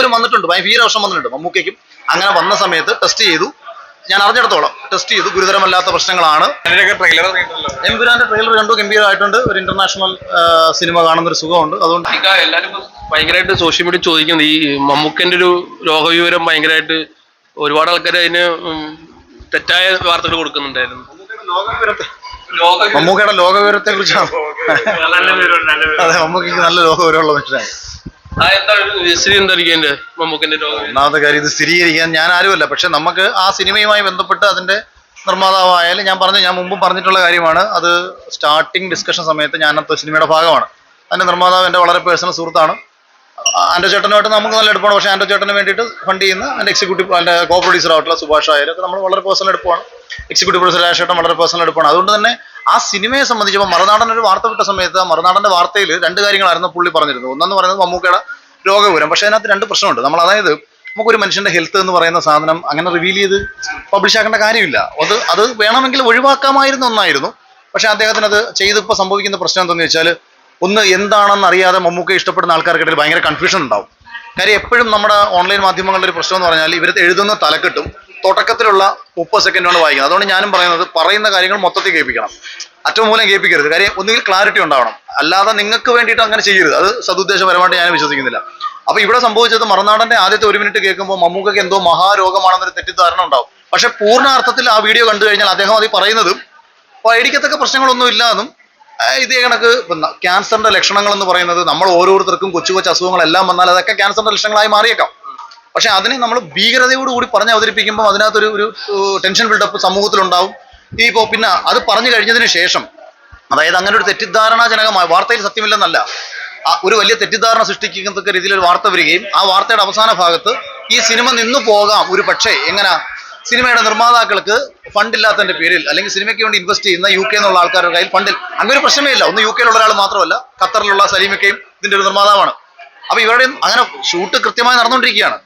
പോലും വന്നിട്ടുണ്ട്. ഭയങ്കര വർഷം വന്നിട്ടുണ്ട്. മമ്മൂക്കയ്ക്കും അങ്ങനെ വന്ന സമയത്ത് ടെസ്റ്റ് ചെയ്തു. ഞാൻ അറിഞ്ഞിടത്തോളം ടെസ്റ്റ് ചെയ്തു. ഗുരുതരമല്ലാത്ത പ്രശ്നങ്ങളാണ്. എംപുരാന്റെ ട്രെയിലർ കണ്ടു. ഗംഭീരമായിട്ടുണ്ട്. ഒരു ഇന്റർനാഷണൽ സിനിമ കാണുന്ന ഒരു സുഖമുണ്ട്. അതുകൊണ്ട് എല്ലാവരും ഭയങ്കരമായിട്ട് സോഷ്യൽ മീഡിയ ചോദിക്കുന്നത് ഈ മമ്മൂക്കന്റെ ഒരു രോഗവിവരം ഭയങ്കരമായിട്ട് ഒരുപാട് ആൾക്കാർ അതിന് തെറ്റായ വാർത്തകൾ കൊടുക്കുന്നുണ്ടായിരുന്നു. മമ്മൂക്കയുടെ ലോകവിവരത്തെ കുറിച്ചാണ് അതെ മമ്മൂക്കയ്ക്ക് നല്ല ലോകവിവരമുള്ള മനുഷ്യനാണ് എന്റെ ഒന്നാമത്തെ കാര്യം ഇത് സ്ഥിരീകരിക്കാൻ ഞാൻ ആരുമല്ല. പക്ഷെ നമുക്ക് ആ സിനിമയുമായി ബന്ധപ്പെട്ട് അതിന്റെ നിർമ്മാതാവായാലും ഞാൻ പറഞ്ഞു ഞാൻ മുമ്പും പറഞ്ഞിട്ടുള്ള കാര്യമാണ്. അത് സ്റ്റാർട്ടിംഗ് ഡിസ്കഷൻ സമയത്ത് ഞാൻ സിനിമയുടെ ഭാഗമാണ്. അതിന്റെ നിർമ്മാതാവ് എന്റെ വളരെ പേഴ്സണൽ സുഹൃത്താണ്. ആൻഡോ ചേട്ടനുമായിട്ട് നമുക്ക് നല്ല എടുപ്പാണ്. പക്ഷേ ആൻഡോ ചേട്ടന് വേണ്ടിയിട്ട് ഫണ്ട് ചെയ്യുന്ന എക്സിക്യൂട്ടീവ് എന്റെ കോ പ്രൊഡ്യൂസർ ആയിട്ടുള്ള സുഭാഷ് ആയാലും നമ്മൾ വളരെ പേഴ്സണൽ എടുപ്പാണ്. എക്സിക്യൂട്ടീവ് പ്രൊഡ്യൂസർ രാജേട്ടൻ വളരെ പേഴ്സണൽ എടുപ്പാണ് അതുകൊണ്ട് തന്നെ ആ സിനിമയെ സംബന്ധിച്ചപ്പോൾ മറുനാടൻ ഒരു വാർത്ത വിട്ട സമയത്ത് മറുനാടന്റെ വാർത്തയിൽ രണ്ട് കാര്യങ്ങളായിരുന്നു പുള്ളി പറഞ്ഞിരുന്നത്. ഒന്നെന്ന് പറയുന്നത് മമ്മൂക്കയുടെ രോഗപൂരം പക്ഷേ അതിനകത്ത് രണ്ട് പ്രശ്നമുണ്ട്. നമ്മൾ അതായത് നമുക്കൊരു മനുഷ്യന്റെ ഹെൽത്ത് എന്ന് പറയുന്ന സാധനം അങ്ങനെ റിവീൽ ചെയ്ത് പബ്ലിഷ് ആക്കേണ്ട കാര്യമില്ല. അത് അത് വേണമെങ്കിൽ ഒഴിവാക്കാമായിരുന്ന ഒന്നായിരുന്നു പക്ഷേ അദ്ദേഹത്തിന് അത് ചെയ്തിപ്പോൾ സംഭവിക്കുന്ന പ്രശ്നം എന്താണെന്ന് വെച്ചാൽ ഒന്ന് എന്താണെന്ന് അറിയാതെ മമ്മൂക്ക ഇഷ്ടപ്പെടുന്ന ആൾക്കാർക്കിടയിൽ ഭയങ്കര കൺഫ്യൂഷൻ ഉണ്ടാവും. കാര്യം എപ്പോഴും നമ്മുടെ ഓൺലൈൻ മാധ്യമങ്ങളുടെ ഒരു പ്രശ്നം എന്ന് പറഞ്ഞാൽ ഇവർ എഴുതുന്ന തലക്കെട്ടും തുടക്കത്തിലുള്ള മുപ്പത് സെക്കൻഡാണ് വായിക്കുന്നത് അതുകൊണ്ട് ഞാനും പറയുന്നത് പറയുന്ന കാര്യങ്ങൾ മൊത്തത്തിൽ കേൾപ്പിക്കണം. അറ്റം മൂലം കേൾപ്പിക്കരുത്. കാര്യം ഒന്നുകിൽ ക്ലാരിറ്റി ഉണ്ടാവണം. അല്ലാതെ നിങ്ങൾക്ക് വേണ്ടിയിട്ട് അങ്ങനെ ചെയ്യരുത്. അത് സതുദ്ദേശപരമായിട്ട് ഞാൻ വിശ്വസിക്കുന്നില്ല. അപ്പൊ ഇവിടെ സംഭവിച്ചത് മറുനാടന്റെ ആദ്യത്തെ ഒരു മിനിറ്റ് കേൾക്കുമ്പോൾ മമ്മൂക്കയ്ക്ക് എന്തോ മഹാരോഗമാണെന്നൊരു തെറ്റിദ്ധാരണ ഉണ്ടാവും. പക്ഷെ പൂർണാർത്ഥത്തിൽ ആ വീഡിയോ കണ്ടു കഴിഞ്ഞാൽ അദ്ദേഹം അത് പറയുന്നതും പേടിക്കത്തക്ക പ്രശ്നങ്ങളൊന്നും ഇല്ലാന്നും ആ, ഇതേ കണക്ക് ക്യാൻസറിന്റെ ലക്ഷണങ്ങൾ എന്ന് പറയുന്നത് നമ്മൾ ഓരോരുത്തർക്കും കൊച്ചു കൊച്ചു അസുഖങ്ങളെല്ലാം വന്നാൽ അതൊക്കെ ക്യാൻസറിന്റെ ലക്ഷണങ്ങളായി മാറിയേക്കാം. പക്ഷെ അതിനെ നമ്മൾ ഭീകരതയോട് കൂടി പറഞ്ഞ് അവതരിപ്പിക്കുമ്പോൾ അതിനകത്തൊരു ഒരു ടെൻഷൻ ബിൽഡപ്പ് സമൂഹത്തിലുണ്ടാവും. ഈ ഇപ്പോൾ പിന്നെ അത് പറഞ്ഞു കഴിഞ്ഞതിന് ശേഷം അതായത് അങ്ങനെ ഒരു തെറ്റിദ്ധാരണാജനകമായ വാർത്തയിൽ സത്യമില്ലെന്നല്ല ഒരു വലിയ തെറ്റിദ്ധാരണ സൃഷ്ടിക്കത്തക്ക രീതിയിൽ ഒരു വാർത്ത വരികയും ആ വാർത്തയുടെ അവസാന ഭാഗത്ത് ഈ സിനിമ നിന്നു പോകാം ഒരു പക്ഷേ എങ്ങനെ? സിനിമയുടെ നിർമ്മാതാക്കൾക്ക് ഫണ്ട് ഇല്ലാത്തതിന്റെ പേരിൽ അല്ലെങ്കിൽ സിനിമയ്ക്ക് വേണ്ടി ഇൻവെസ്റ്റ് ചെയ്യുന്ന യു കെ എന്നുള്ള ആൾക്കാരുടെ കയ്യിൽ ഫണ്ടിൽ അങ്ങനെ ഒരു പ്രശ്നമേ ഇല്ല. ഒന്ന് യു കെയിലുള്ള ഒരാൾ മാത്രമല്ല ഖത്തറിലുള്ള സലീമക്കയും ഇതിന്റെ ഒരു നിർമ്മാതാവാണ്. അപ്പൊ ഇവരുടെ അങ്ങനെ ഷൂട്ട് കൃത്യമായി നടന്നുകൊണ്ടിരിക്കുകയാണ്.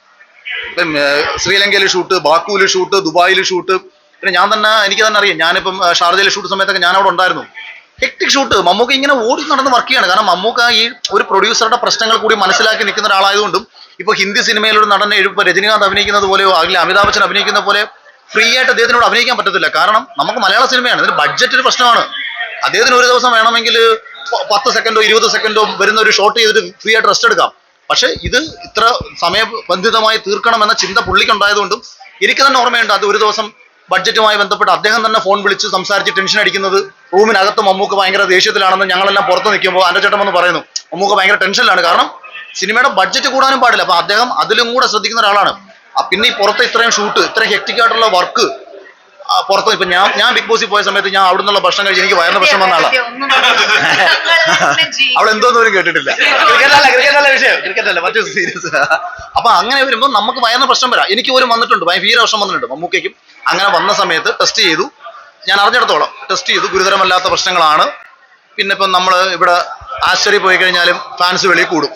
ശ്രീലങ്കയിൽ ഷൂട്ട് ബാക്കുവിൽ ഷൂട്ട് ദുബായിൽ ഷൂട്ട്. പിന്നെ ഞാൻ തന്നെ എനിക്ക് തന്നെ അറിയാം. ഞാനിപ്പം ഷാർജയിൽ ഷൂട്ട് സമയത്തൊക്കെ ഞാൻ അവിടെ ഉണ്ടായിരുന്നു. ഹെക്ടിക് ഷൂട്ട് മമ്മൂക്ക ഇങ്ങനെ ഓടി നടന്ന് വർക്ക് ചെയ്യാണ്. കാരണം മമ്മൂക്ക ഈ ഒരു പ്രൊഡ്യൂസറുടെ പ്രശ്നങ്ങൾ കൂടി മനസ്സിലാക്കി നിൽക്കുന്ന ഒരാളായതുകൊണ്ടും ഇപ്പൊ ഹിന്ദി സിനിമയിലൂടെ നടനെ ഇപ്പൊ രജനീകാന്ത് അഭിനയിക്കുന്നത് പോലെയോ അല്ലെങ്കിൽ അമിതാഭ് ബച്ചൻ അഭിനയിക്കുന്ന പോലെ ഫ്രീ ആയിട്ട് അദ്ദേഹത്തിനോട് അഭിനയിക്കാൻ പറ്റത്തില്ല. കാരണം നമുക്ക് മലയാള സിനിമയാണ് ഇതിന് ബഡ്ജറ്റ് ഒരു പ്രശ്നമാണ്. അദ്ദേഹത്തിന് ഒരു ദിവസം വേണമെങ്കിൽ പത്ത് സെക്കൻഡോ ഇരുപത് സെക്കൻഡോ വരുന്ന ഒരു ഷോട്ട് ചെയ്തിട്ട് ഫ്രീ ആയിട്ട് റെസ്റ്റ് എടുക്കാം. പക്ഷെ ഇത് ഇത്ര സമയബന്ധിതമായി തീർക്കണമെന്ന ചിന്ത പുള്ളിക്കുണ്ടായതുകൊണ്ടും എനിക്ക് തന്നെ ഓർമ്മയുണ്ട് അത് ഒരു ദിവസം ബഡ്ജറ്റുമായി ബന്ധപ്പെട്ട് അദ്ദേഹം തന്നെ ഫോൺ വിളിച്ച് സംസാരിച്ച് ടെൻഷൻ അടിക്കുന്നത് റൂമിനകത്ത് മമ്മൂക്ക് ഭയങ്കര ദേഷ്യത്തിലാണെന്ന് ഞങ്ങളെല്ലാം പുറത്ത് നിൽക്കുമ്പോൾ അന്റെ ചേട്ടൻ വന്ന് പറയുന്നു മമ്മൂക്ക് ഭയങ്കര ടെൻഷനിലാണ്. കാരണം സിനിമയുടെ ബഡ്ജറ്റ് കൂടാനും പാടില്ല. അപ്പൊ അദ്ദേഹം അതിലും കൂടെ ശ്രദ്ധിക്കുന്ന ഒരാളാണ്. പിന്നെ ഈ പുറത്ത് ഇത്രയും ഷൂട്ട് ഇത്രയും ഹെക്ടിക് ആയിട്ടുള്ള വർക്ക് പുറത്ത് ഇപ്പൊ ഞാൻ ഞാൻ ബിഗ് ബോസിൽ പോയ സമയത്ത് ഞാൻ അവിടെ നിന്നുള്ള ഭക്ഷണം കഴിച്ച് എനിക്ക് വയറിന് പ്രശ്നം വന്ന അവിടെ എന്തോന്നും അവരും കേട്ടിട്ടില്ല ക്രിക്കറ്റ് അല്ല ക്രിക്കറ്റ് അല്ല വിഷയം ക്രിക്കറ്റ് അല്ല മറ്റു സീരിയസ് അപ്പൊ അങ്ങനെ വരുമ്പോൾ നമുക്ക് വയറിന് പ്രശ്നം വരാം. എനിക്ക് ഒരു വന്നിട്ടുണ്ട് ഭയങ്കര വർഷം വന്നിട്ടുണ്ട് മമ്മൂക്കയ്ക്കും. അങ്ങനെ വന്ന സമയത്ത് ടെസ്റ്റ് ചെയ്തു. ഞാൻ അറിഞ്ഞിടത്തോളം ടെസ്റ്റ് ചെയ്തു. ഗുരുതരമല്ലാത്ത പ്രശ്നങ്ങളാണ്. പിന്നെ ഇപ്പം നമ്മൾ ഇവിടെ ആശ്ചര്യ പോയി കഴിഞ്ഞാലും ഫാൻസ് വെളിയിൽ കൂടും.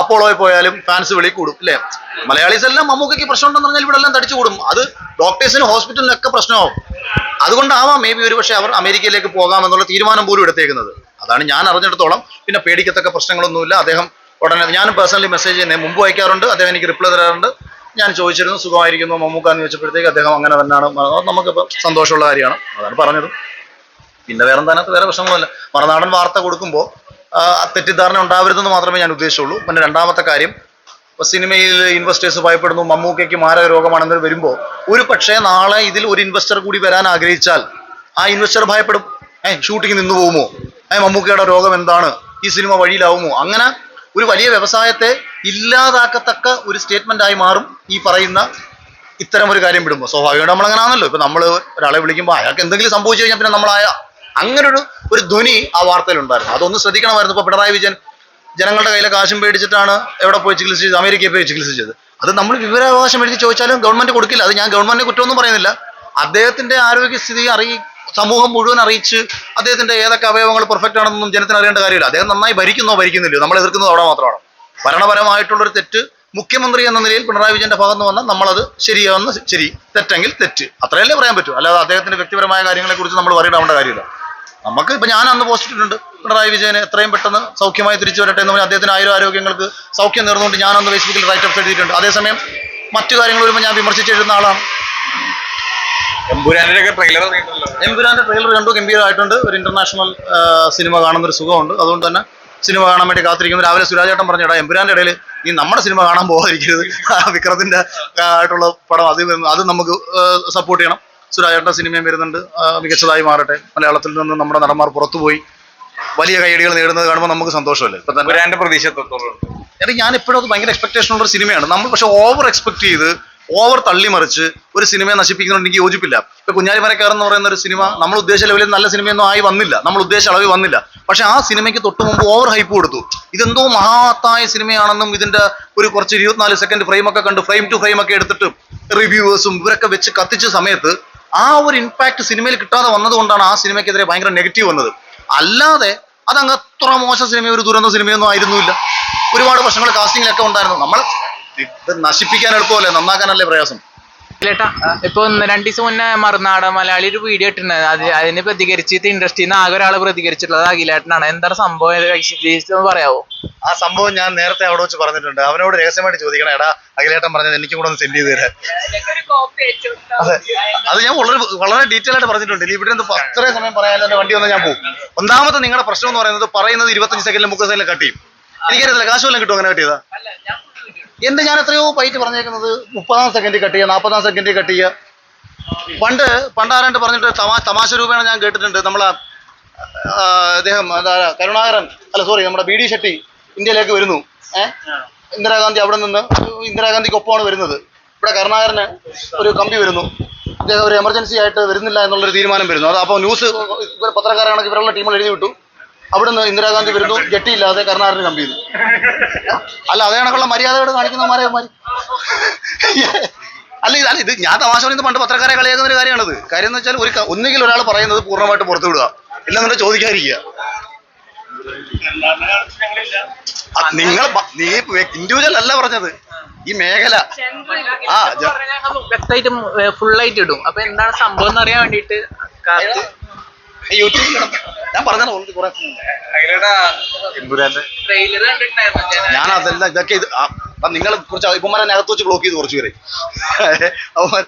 അപ്പോളോയിൽ പോയാലും ഫാൻസ് വെളി കൂടും അല്ലേ? മലയാളീസ് എല്ലാം മമ്മൂക്കയ്ക്ക് പ്രശ്നമുണ്ടെന്ന് പറഞ്ഞാൽ ഇവിടെ എല്ലാം തടിച്ചു കൂടും. അത് ഡോക്ടേഴ്സിനും ഹോസ്പിറ്റലിനും ഒക്കെ പ്രശ്നമാവും. അതുകൊണ്ടാവാം മേ ബി ഒരു പക്ഷേ അവർ അമേരിക്കയിലേക്ക് പോകാമെന്നുള്ള തീരുമാനം പോലും എടുത്തേക്കുന്നത്. അതാണ് ഞാൻ അറിഞ്ഞിടത്തോളം. പിന്നെ പേടിക്കത്തക്ക പ്രശ്നങ്ങളൊന്നുമില്ല. അദ്ദേഹം ഉടനെ ഞാനും പേഴ്സണലി മെസ്സേജ് ചെയ്യുന്നത് മുമ്പ് അയക്കാറുണ്ട്. അദ്ദേഹം എനിക്ക് റിപ്ലൈ തരാറുണ്ട്. ഞാൻ ചോദിച്ചിരുന്നു സുഖമായിരിക്കുന്നു മമ്മൂക്ക എന്ന് ചോദിച്ചപ്പോഴത്തേക്ക് അദ്ദേഹം അങ്ങനെ തന്നെയാണ് നമുക്ക് നമുക്കിപ്പോൾ സന്തോഷമുള്ള കാര്യമാണ്. അതാണ് പറഞ്ഞത്. പിന്നെ വേറെ വേറെ പ്രശ്നങ്ങളല്ല മറുനാടൻ വാർത്ത കൊടുക്കുമ്പോൾ തെറ്റിദ്ധാരണ ഉണ്ടാവരുതെന്ന് മാത്രമേ ഞാൻ ഉദ്ദേശിച്ചുള്ളൂ. പിന്നെ രണ്ടാമത്തെ കാര്യം സിനിമയിൽ ഇൻവെസ്റ്റേഴ്സ് ഭയപ്പെടുന്നു മമ്മൂക്കയ്ക്ക് മാരക രോഗമാണെന്ന് വരുമ്പോൾ ഒരു പക്ഷേ നാളെ ഇതിൽ ഒരു ഇൻവെസ്റ്റർ കൂടി വരാൻ ആഗ്രഹിച്ചാൽ ആ ഇൻവെസ്റ്റർ ഭയപ്പെടും. ഏ ഷൂട്ടിംഗ് നിന്നു പോകുമോ? ഏ മമ്മൂക്കയുടെ രോഗം എന്താണ്? ഈ സിനിമ വഴിയിലാവുമോ? അങ്ങനെ ഒരു വലിയ വ്യവസായത്തെ ഇല്ലാതാക്കത്തക്ക ഒരു സ്റ്റേറ്റ്മെന്റ് ആയി മാറും ഈ പറയുന്ന ഇത്തരം ഒരു കാര്യം വിടുമ്പോൾ സ്വാഭാവികമായിട്ട് നമ്മൾ അങ്ങനെ ആണല്ലോ ഇപ്പൊ നമ്മൾ ഒരാളെ വിളിക്കുമ്പോൾ അയാൾക്ക് എന്തെങ്കിലും സംഭവിച്ചു കഴിഞ്ഞാൽ പിന്നെ നമ്മളായ അങ്ങനെ ഒരു ഒരു ധ്വനി ആ വാർത്തയിൽ ഉണ്ടായിരുന്നു അതൊന്ന് ശ്രദ്ധിക്കണമായിരുന്നു. ഇപ്പൊ പിണറായി വിജയൻ ജനങ്ങളുടെ കയ്യിലെ കാശും പേടിച്ചിട്ടാണ് എവിടെ പോയി ചികിത്സ ചെയ്ത് അമേരിക്കയിൽ പോയി ചികിത്സ ചെയ്ത് അത് നമ്മൾ വിവരാവകാശം എഴുതി ചോദിച്ചാലും ഗവൺമെന്റ് കൊടുക്കില്ല. അത് ഞാൻ ഗവൺമെന്റിനെ കുറ്റമൊന്നും പറയുന്നില്ല. അദ്ദേഹത്തിന്റെ ആരോഗ്യസ്ഥിതി അറിയി സമൂഹം മുഴുവൻ അറിയിച്ച് അദ്ദേഹത്തിന്റെ ഏതൊക്കെ അവയവങ്ങൾ പെർഫെക്റ്റ് ആണെന്നൊന്നും ജനത്തിന് അറിയേണ്ട കാര്യമില്ല. അദ്ദേഹം നന്നായി ഭരിക്കുന്നോ ഭരിക്കുന്നില്ലയോ? നമ്മൾ എതിർക്കുന്നത് അവിടെ മാത്രമാണ്. ഭരണപരമായിട്ടുള്ളൊരു തെറ്റ് മുഖ്യമന്ത്രി എന്ന നിലയിൽ പിണറായി വിജയന്റെ ഭാഗത്ത് വന്നാൽ നമ്മളത് ശരിയാവുന്ന ശരി തെറ്റെങ്കിൽ തെറ്റ്. അത്രയല്ലേ പറയാൻ പറ്റൂ. അല്ലാതെ അദ്ദേഹത്തിന്റെ വ്യക്തിപരമായ കാര്യങ്ങളെക്കുറിച്ച് നമ്മൾ പറയേണ്ട കാര്യമില്ല. നമുക്ക് ഇപ്പൊ ഞാൻ അന്ന് പോസ്റ്റ് ഇട്ടിട്ടുണ്ട്. പിണറായി വിജയന് എത്രയും പെട്ടെന്ന് സൗഖ്യമായി തിരിച്ചു വരട്ടെ എന്ന് പറഞ്ഞാൽ അദ്ദേഹത്തിന് ആയിരം ആരോഗ്യങ്ങൾക്ക് സൗഖ്യം നേർന്നുകൊണ്ട് ഞാൻ അന്ന് ഫേസ്ബുക്കിൽ ഓഫ് എഴുതിയിട്ടുണ്ട്. അതേസമയം മറ്റു കാര്യങ്ങൾ വരുമ്പോൾ ഞാൻ വിമർശിച്ച് എഴുതുന്ന ആളാണ്. എംപുരാന്റെ ട്രെയിലർ എമ്പുരാന്റെ ട്രെയിലർ കണ്ടു ഗംഭീരമായിട്ടുണ്ട്. ഒരു ഇന്റർനാഷണൽ സിനിമ കാണുന്ന ഒരു സുഖമുണ്ട്. അതുകൊണ്ട് തന്നെ സിനിമ കാണാൻ വേണ്ടി കാത്തിരിക്കുന്നു രാവിലെ സുരാജേട്ടൻ പറഞ്ഞിടാ എംപുരാന്റെ ഇടയിൽ നീ നമ്മുടെ സിനിമ കാണാൻ പോകാതിരിക്കരുത്. വിക്രത്തിന്റെ ആയിട്ടുള്ള പടം അത് അത് നമുക്ക് സപ്പോർട്ട് ചെയ്യണം. സുരാജേട്ടൻ സിനിമയും വരുന്നുണ്ട്. മികച്ചതായി മാറട്ടെ. മലയാളത്തിൽ നിന്ന് നമ്മുടെ നടന്മാർ പുറത്തുപോയി വലിയ കൈയടികൾ നേടുന്നത് കാണുമ്പോൾ നമുക്ക് സന്തോഷമല്ലേ? ഇപ്പൊ തന്നെ എന്റെ പ്രതീക്ഷ എടാ ഞാൻ എപ്പോഴും അത് ഭയങ്കര എക്സ്പെക്ടേഷൻ ഉള്ള ഒരു സിനിമയാണ്. നമ്മൾ പക്ഷെ ഓവർ എക്സ്പെക്ട് ചെയ്ത് ഓവർ തള്ളിമറിച്ച് ഒരു സിനിമയെ നശിപ്പിക്കുന്നുണ്ട് എനിക്ക് യോജിപ്പില്ല. ഇപ്പൊ കുഞ്ഞാലിമരക്കാരൻ എന്ന് പറയുന്ന ഒരു സിനിമ നമ്മൾ ഉദ്ദേശ ലെവലിൽ നല്ല സിനിമയൊന്നും ആയി വന്നില്ല. നമ്മൾ ഉദ്ദേശ അളവിൽ വന്നില്ല. പക്ഷെ ആ സിനിമയ്ക്ക് തൊട്ട് മുമ്പ് ഓവർ ഹൈപ്പ് കൊടുത്തു. ഇതെന്തോ മഹാത്തായ സിനിമയാണെന്നും ഇതിന്റെ ഒരു കുറച്ച് ഇരുപത്തിനാല് സെക്കൻഡ് ഫ്രെയിം ഒക്കെ കണ്ട് ഫ്രെയിം ടു ഫ്രെയിം ഒക്കെ എടുത്തിട്ട് റിവ്യൂവേഴ്സും ഇവരൊക്കെ വെച്ച് കത്തിച്ച സമയത്ത് ആ ഒരു ഇമ്പാക്ട് സിനിമയിൽ കിട്ടാതെ വന്നതുകൊണ്ടാണ് ആ സിനിമയ്ക്കെതിരെ ഭയങ്കര നെഗറ്റീവ് വന്നത്. അല്ലാതെ അതങ്ങ് അത്ര മോശം സിനിമ ഒരു ദുരന്ത സിനിമയൊന്നും ആയിരുന്നില്ല. ഒരുപാട് പ്രശ്നങ്ങൾ കാസ്റ്റിംഗിലൊക്കെ ഉണ്ടായിരുന്നു. നമ്മൾ ഇത് നശിപ്പിക്കാൻ എളുപ്പമല്ലേ? നന്നാക്കാനല്ലേ പ്രയാസം? ചേട്ടാ ഇപ്പൊ ഒന്ന് രണ്ടു ദിവസം മുന്നേ മറുനാടൻ മലയാളി ഒരു വീഡിയോ ഇട്ടിട്ടുണ്ട് അത് അതിന് പ്രതികരിച്ചിട്ട് ഇൻഡസ്ട്രിയിൽ നിന്ന് ആകെ ഒരാൾ പ്രതികരിച്ചിട്ടുള്ളത് അഖിലേട്ടനാണ്. എന്താണ് സംഭവം? ഇത് വിശദീകരിച്ച് ഒന്ന് പറയാവോ? ആ സംഭവം ഞാൻ നേരത്തെ അവിടെ വെച്ച് പറഞ്ഞിട്ടുണ്ട്. അവനോട് രഹസ്യമായിട്ട് ചോദിക്കണം എടാ അഖിലേട്ടൻ പറഞ്ഞത് എനിക്ക് കൂടെ ഒന്ന് സെൻഡ് ചെയ്ത് തരാൻ. അതെ. അത് ഞാൻ വളരെ വളരെ ഡീറ്റെയിൽ ആയിട്ട് പറഞ്ഞിട്ടുണ്ട്. ഇനി ഇവിടെ നിന്ന് അത്രയും സമയം പറയാൻ വണ്ടി വന്നാൽ ഞാൻ പോകും ഒന്നാമത്തെ നിങ്ങളുടെ പ്രശ്നം എന്ന് പറയുന്നത് പറയുന്നത് ഇരുപത്തഞ്ച് സെക്കൻഡിൽ മുപ്പത് സെക്കൻഡിൽ കട്ട് ചെയ്യും. എനിക്കറിയത്തില്ല കാശുമെല്ലാം കിട്ടും അങ്ങനെ കട്ട് ചെയ്താ? എന്റെ ഞാൻ എത്രയോ പൈറ്റ് പറഞ്ഞേക്കുന്നത് മുപ്പതാം സെക്കൻഡിൽ കട്ട് ചെയ്യുക നാൽപ്പതാം സെക്കൻഡിൽ കട്ട് ചെയ്യുക. പണ്ട് പണ്ടാരാണ്ട് പറഞ്ഞിട്ട് തമാ തമാശ രൂപേണ ഞാൻ കേട്ടിട്ടുണ്ട്. നമ്മളെ അദ്ദേഹം എന്താ കരുണാകരൻ അല്ല സോറി നമ്മുടെ ബി ഡി ഷെട്ടി ഇന്ത്യയിലേക്ക് വരുന്നു. ഏഹ് ഇന്ദിരാഗാന്ധി അവിടെ നിന്ന് ഇന്ദിരാഗാന്ധിക്ക് ഒപ്പമാണ് വരുന്നത്. ഇവിടെ കരുണാകരന് ഒരു കമ്പി വരുന്നു. അദ്ദേഹം ഒരു എമർജൻസി ആയിട്ട് വരുന്നില്ല എന്നുള്ളൊരു തീരുമാനം വരുന്നു. അത് അപ്പോൾ ന്യൂസ് പത്രക്കാരാണെങ്കിൽ ഇവരുള്ള ടീമിൽ എഴുതി വിട്ടു. അവിടുന്ന് ഇന്ദിരാഗാന്ധി വരുന്നു ജെട്ടിയില്ലാതെ കർണാടക കമ്പി ചെയ്യുന്നു അല്ല അതേ കണക്കുള്ള മര്യാദയോട് കാണിക്കുന്നമാരെ മാറി അല്ല ഇത് അല്ല ഇത് ഞാൻ തമാശ പറയുന്നത് പണ്ട് പത്രക്കാരെ കളിയാക്കുന്ന ഒരു കാര്യമാണിത്. കാര്യം എന്ന് വെച്ചാൽ ഒരു ഒന്നുകിൽ ഒരാൾ പറയുന്നത് പൂർണമായിട്ട് പുറത്തു വിടുക. ഇല്ലെന്നുണ്ടെങ്കിൽ ചോദിക്കാതിരിക്കുക. നിങ്ങൾ നീ ഇൻഡിവിജ്വൽ അല്ല പറഞ്ഞത്. ഈ മേഖല. ആ വ്യക്തമായിട്ട് ഫുൾ ആയിട്ട് ഇടും. അപ്പൊ എന്താണ് സംഭവം എന്ന് അറിയാൻ ഈ യൂട്യൂബിൽ ഞാൻ പറഞ്ഞാൽ ഓൾറെഡി കുറെ ഞാൻ. അതല്ല ഇതൊക്കെ ഇത് നിങ്ങൾ കുറച്ച് ഇപ്പന്മാരെ അകത്ത് വെച്ച് ബ്ലോക്ക് ചെയ്ത് കുറച്ച് പേരെ. അപ്പോൾ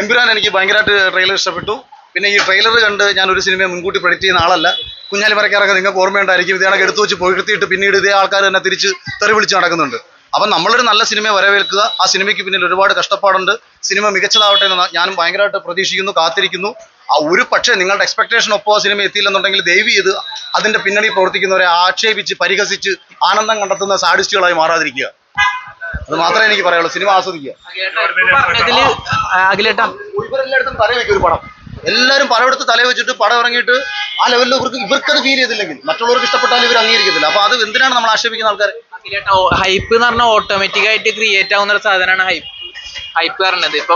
എമ്പുരാൻ എനിക്ക് ഭയങ്കരമായിട്ട് ട്രെയിലർ ഇഷ്ടപ്പെട്ടു. പിന്നെ ഈ ട്രെയിലർ കണ്ട് ഞാൻ ഒരു സിനിമയെ മുൻകൂട്ടി പ്രൊഡിക്റ്റ് ചെയ്യുന്ന ആളല്ല. കുഞ്ഞാലി മരക്കാരൊക്കെ നിങ്ങൾക്ക് ഓർമ്മയുണ്ടായിരിക്കും. ഇതേ എടുത്തു വെച്ച് പൊഴുത്തിയിട്ട് പിന്നീട് ഇതേ ആൾക്കാർ തന്നെ തിരിച്ച് തെറി വിളിച്ച് നടക്കുന്നുണ്ട്. അപ്പം നമ്മളൊരു നല്ല സിനിമയെ വരവേൽക്കുക. ആ സിനിമയ്ക്ക് പിന്നിൽ ഒരുപാട് കഷ്ടപ്പാടുണ്ട്. സിനിമ മികച്ചതാവട്ടെ എന്ന് ഞാനും ഭയങ്കരമായിട്ട് പ്രതീക്ഷിക്കുന്നു കാത്തിരിക്കുന്നു. ആ ഒരു പക്ഷേ നിങ്ങളുടെ എക്സ്പെക്ടേഷൻ ഒപ്പം ആ സിനിമ എത്തിയില്ലെന്നുണ്ടെങ്കിൽ ദയവ് ചെയ്ത് അതിന്റെ പിന്നണി പ്രവർത്തിക്കുന്നവരെ ആക്ഷേപിച്ച് പരിഹസിച്ച് ആനന്ദം കണ്ടെത്തുന്ന സാഡിസ്റ്റുകളായി മാറാതിരിക്കുക. അത് മാത്രമേ എനിക്ക് പറയുള്ളൂ സിനിമ ആസ്വദിക്കുക. ഇവരെല്ലായിടത്തും തല വെക്കും ഒരു പടം. എല്ലാവരും പടം എടുത്ത് തല വെച്ചിട്ട് പടം ഇറങ്ങിയിട്ട് ആ ലെവലിൽ ഇവർക്ക് ഇവർക്കത് ഫീൽ ചെയ്തില്ലെങ്കിൽ മറ്റുള്ളവർക്ക് ഇഷ്ടപ്പെട്ടാൽ ഇവർ അംഗീകരിക്കത്തില്ല. അപ്പൊ അത് എന്തിനാണ് നമ്മൾ ആക്ഷേപിക്കുന്ന ആൾക്കാർ ഹൈപ്പ് എന്ന് പറഞ്ഞാൽ ഓട്ടോമാറ്റിക് ആയിട്ട് ക്രിയേറ്റ് ആവുന്ന ഒരു സാധനമാണ് ഹൈപ്പ് ഹൈപ്പ് വരണത്. ഇപ്പൊ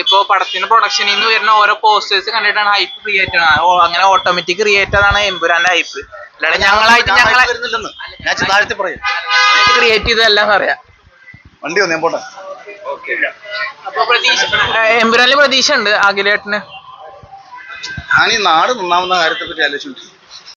ഇപ്പൊ പടത്തിന്റെ പ്രൊഡക്ഷനിൽ നിന്ന് വരുന്ന ഓരോ പോസ്റ്റേഴ്സ് കണ്ടിട്ടാണ് ഹൈപ്പ് ക്രിയേറ്റ് ചെയ്യുന്നത് ഓ, അങ്ങനെ ഓട്ടോമാറ്റിക് ക്രിയേറ്റ് ആണ് എമ്പുരാന്റെ ഹൈപ്പ് അല്ലാണ്ട് ഞങ്ങളായിട്ട് ഞങ്ങളെ വരുന്നില്ലെന്ന്. ഞാൻ താഴ്ത്തി പറയും. ക്രിയേറ്റ് ചെയ്തതെല്ലാം അറിയാം വണ്ടി വന്നു പോട്ടെ. എമ്പുരാനിൽ പ്രതീക്ഷ ഉണ്ട് അഖിലേട്ടന് ഞാൻ ഈ നാട് നന്നാവുന്ന കാര്യത്തെ പറ്റി ആലോചിച്ചു